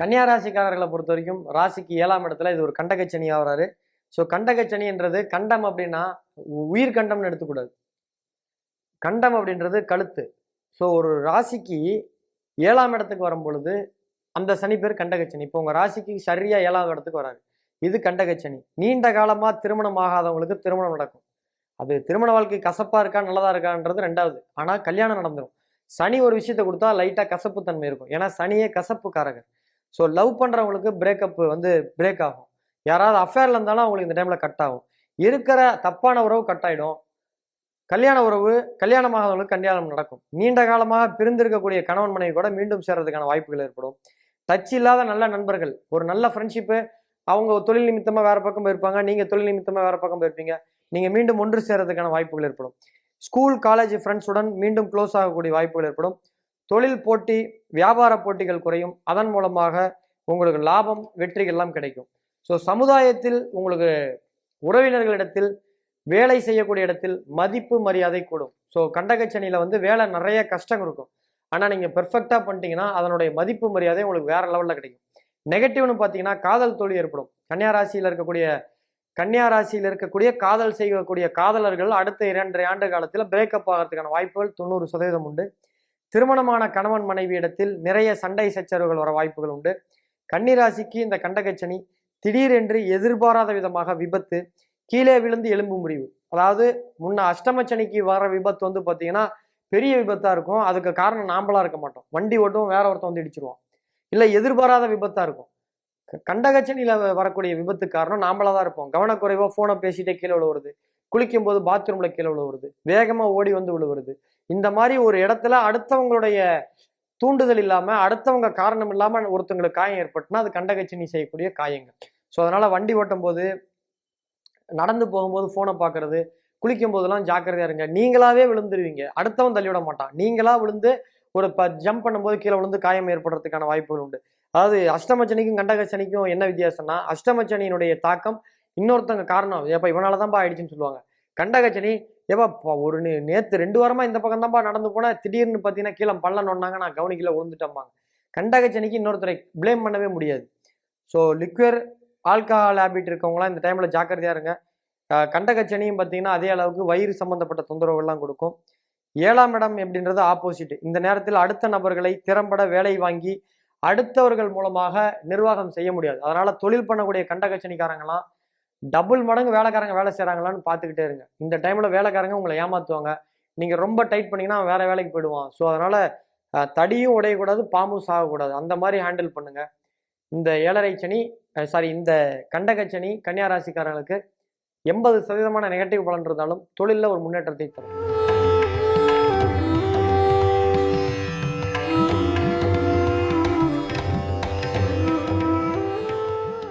கன்னியா ராசிக்காரர்களை பொறுத்த வரைக்கும் ராசிக்கு ஏழாம் இடத்துல இது ஒரு கண்டகச்சனி ஆகிறாரு ஸோ கண்டகச்சனின்றது கண்டம் அப்படின்னா உயிர் கண்டம்னு எடுத்துக்கூடாது. கண்டம் அப்படின்றது கழுத்து. ஸோ ஒரு ராசிக்கு ஏழாம் இடத்துக்கு வரும் பொழுது அந்த சனி பேர் கண்டகச்சனி. இப்போ உங்கள் ராசிக்கு சரியாக ஏழாவது இடத்துக்கு வராரு. இது கண்டகச்சனி. நீண்ட காலமாக திருமணம் ஆகாதவங்களுக்கு திருமணம் நடக்கும். அது திருமண வாழ்க்கை கசப்பாக இருக்கா நல்லதாக இருக்கான்றது ரெண்டாவது. ஆனால் கல்யாணம் நடந்துடும் சனி ஒரு விஷயத்தை கொடுத்தா லைட்டாக கசப்பு தன்மை இருக்கும். ஏன்னா சனியே கசப்புக்காரகர். ஸோ லவ் பண்ணுறவங்களுக்கு பிரேக்கப் வந்து பிரேக் ஆகும். யாராவது அஃபேரில் இருந்தாலும் அவங்களுக்கு இந்த டைமில் கட் ஆகும். இருக்கிற தப்பான உறவு கட் ஆயிடும். கல்யாண உறவு கல்யாணமாகவங்களுக்கு கல்யாணம் நடக்கும். நீண்ட காலமாக பிரிந்திருக்கக்கூடிய கணவன் மனைவி கூட மீண்டும் சேர்றதுக்கான வாய்ப்புகள் ஏற்படும். டச் இல்லாத நல்ல நண்பர்கள் ஒரு நல்ல ஃப்ரெண்ட்ஷிப்பு அவங்க தொழில் நிமித்தமாக வேறு பக்கம் போயிருப்பாங்க நீங்கள் தொழில் நிமித்தமாக வேறு பக்கம் போயிருப்பீங்க. நீங்கள் மீண்டும் ஒன்று சேர்றதுக்கான வாய்ப்புகள் ஏற்படும். ஸ்கூல் காலேஜ் ஃப்ரெண்ட்ஸுடன் மீண்டும் க்ளோஸ் ஆகக்கூடிய வாய்ப்புகள் ஏற்படும். தொழில் போட்டி வியாபார போட்டிகள் குறையும். அதன் மூலமாக உங்களுக்கு லாபம் வெற்றிகள் எல்லாம் கிடைக்கும். ஸோ சமுதாயத்தில் உங்களுக்கு உறவினர்களிடத்தில் வேலை செய்யக்கூடிய இடத்தில் மதிப்பு மரியாதை கூடும். ஸோ கண்டகச்சனியில் வந்து வேலை நிறைய கஷ்டம் இருக்கும். ஆனால் நீங்கள் பெர்ஃபெக்டாக பண்ணிட்டீங்கன்னா அதனுடைய மதிப்பு மரியாதை உங்களுக்கு வேற லெவலில் கிடைக்கும். நெகட்டிவ்னு பார்த்தீங்கன்னா காதல் தோல்வி ஏற்படும். கன்னியா ராசியில் இருக்கக்கூடிய கன்னியா ராசியில் இருக்கக்கூடிய காதல் செய்யக்கூடிய காதலர்கள் அடுத்த இரண்டரை ஆண்டு காலத்தில் பிரேக்கப் ஆகிறதுக்கான வாய்ப்புகள் தொண்ணூறு சதவீதம் உண்டு. திருமணமான கணவன் மனைவி இடத்தில் நிறைய சண்டை சச்சரவுகள் வர வாய்ப்புகள் உண்டு. கன்னிராசிக்கு இந்த கண்டகச்சனி திடீரென்று எதிர்பாராத விதமாக விபத்து கீழே விழுந்து எலும்பு முறிவு. அதாவது முன்ன அஷ்டமச்சனிக்கு வர விபத்து வந்து பார்த்தீங்கன்னா பெரிய விபத்தாக இருக்கும். அதுக்கு காரணம் நாம்பளாக இருக்க மாட்டோம். வண்டி ஓட்டும் வேற ஒருத்தன் வந்து இடிச்சிருவோம் இல்லை எதிர்பாராத விபத்தாக இருக்கும். க- வரக்கூடிய விபத்து காரணம் நாம்பளா தான் இருப்போம். கவனக்குறைவாக ஃபோனை பேசிட்டே கீழே விழுவுறது. குளிக்கும் போது பாத்ரூமில் கீழே விழுவுறது. வேகமாக ஓடி வந்து விழுவுறது. இந்த மாதிரி ஒரு இடத்துல அடுத்தவங்களுடைய தூண்டுதல் இல்லாமல் அடுத்தவங்க காரணம் இல்லாமல் ஒருத்தவங்களுக்கு காயம் ஏற்பட்டுனா அது கண்டகச்சனி செய்யக்கூடிய காயங்கள். ஸோ அதனால் வண்டி ஓட்டும் போது நடந்து போகும்போது ஃபோனை பார்க்கறது குளிக்கும் போதெல்லாம் ஜாக்கிரதையாக இருங்க. நீங்களாவே விழுந்துருவீங்க. அடுத்தவன் தள்ளிவிட மாட்டான். நீங்களா விழுந்து ஒரு ப ஜம்ப் பண்ணும்போது கீழே விழுந்து காயம் ஏற்படுறதுக்கான வாய்ப்புகள் உண்டு. அதாவது அஷ்டமச்சனிக்கும் கண்டகச்சனிக்கும் என்ன வித்தியாசம்னா அஷ்டமச்சனியினுடைய தாக்கம் இன்னொருத்தவங்க காரணம். இப்போ இவனால தான்ப்பா ஆயிடுச்சுன்னு சொல்லுவாங்க. கண்டகச்சனி ஏப்பா ஒரு நே- நேத்து ரெண்டு வாரமா இந்த பக்கம் தான்ப்பா நடந்து போனால் திடீர்னு பார்த்தீங்கன்னா கீழே பள்ளம் நொன்னாங்க நான் கவனிக்கல விழுந்துட்டம்பாங்க கண்டகச்சனிக்கு இன்னொருத்தரை ப்ளேம் பண்ணவே முடியாது. ஸோ லிக்யர் ஆல்கஹால் ஹேபிட் இருக்கவங்களாம் இந்த டைமில் ஜாக்கிரதையாக இருங்க. கண்டகச்சனியும் பார்த்தீங்கன்னா அதே அளவுக்கு வயிறு சம்பந்தப்பட்ட தொந்தரவுகள்லாம் கொடுக்கும். ஏழாம் இடம் எப்படின்றது ஆப்போசிட் இந்த நேரத்தில் அடுத்த நபர்களை திறம்பட வேலை வாங்கி அடுத்தவர்கள் மூலமாக நிர்வாகம் செய்ய முடியாது. அதனால் தொழில் பண்ணக்கூடிய கண்டகச்சனிக்காரங்களாம் டபுள் மடங்கு வேலைக்காரங்க வேலை செய்கிறாங்களான்னு பார்த்துக்கிட்டே இருங்க. இந்த டைமில் வேலைக்காரங்க உங்களை ஏமாற்றுவாங்க நீங்கள் ரொம்ப டைட் பண்ணிங்கன்னா அவன் வேற வேலைக்கு போயிடுவான். ஸோ அதனால் தடியும் உடையக்கூடாது பாம்பும் சாகக்கூடாது. அந்த மாதிரி ஹேண்டில் பண்ணுங்க. இந்த ஏழரை சனி சாரி இந்த கண்டகச்சனி கன்னியா ராசிக்காரங்களுக்கு எண்பது சதவீதமான நெகட்டிவ் பலன் இருந்தாலும் தொழிலில் ஒரு முன்னேற்றத்தை தரும்.